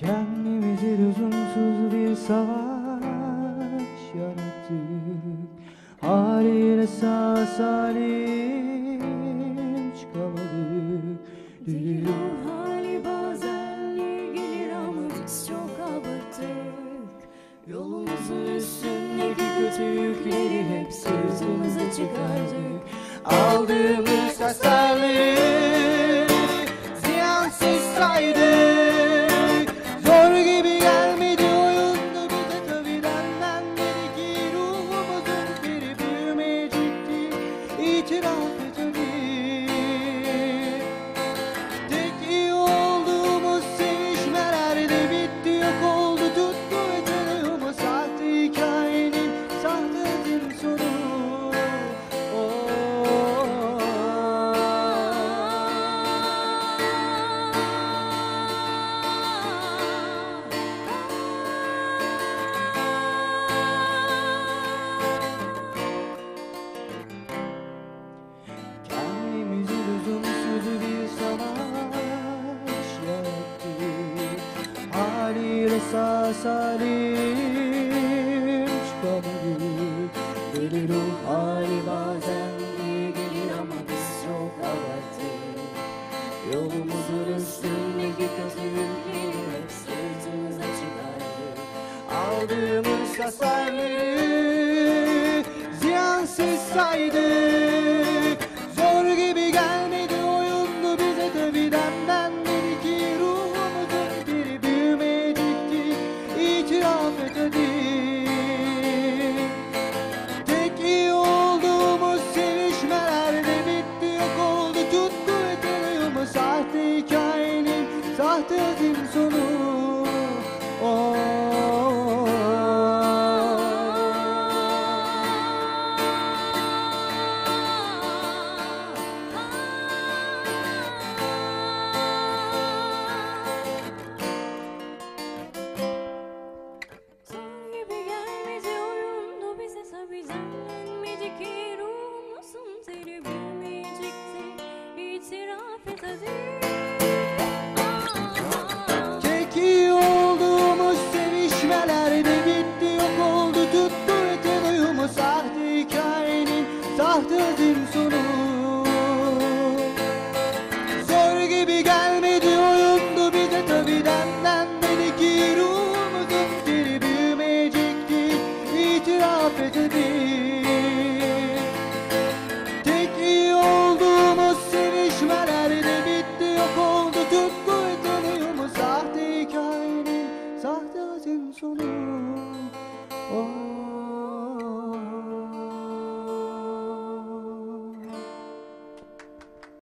Kendimizi lüzumsuz bir savaş yarattık Haliyle sağ salim çıkamadık. Dünün hali bazen gelir ama biz çok abarttık. Yolumuzun üstündeki kötü yükleri hep sırtımıza çıkardık. Aldığımız hasarlı sa salim Çıkan Deli ruh hali bazen iyi gelir ama biz çok abarttık Yolumuzun üstündeki kötülük benim hep sırtımıza çıkardı. Aldığımız hasarları ziyansız saydık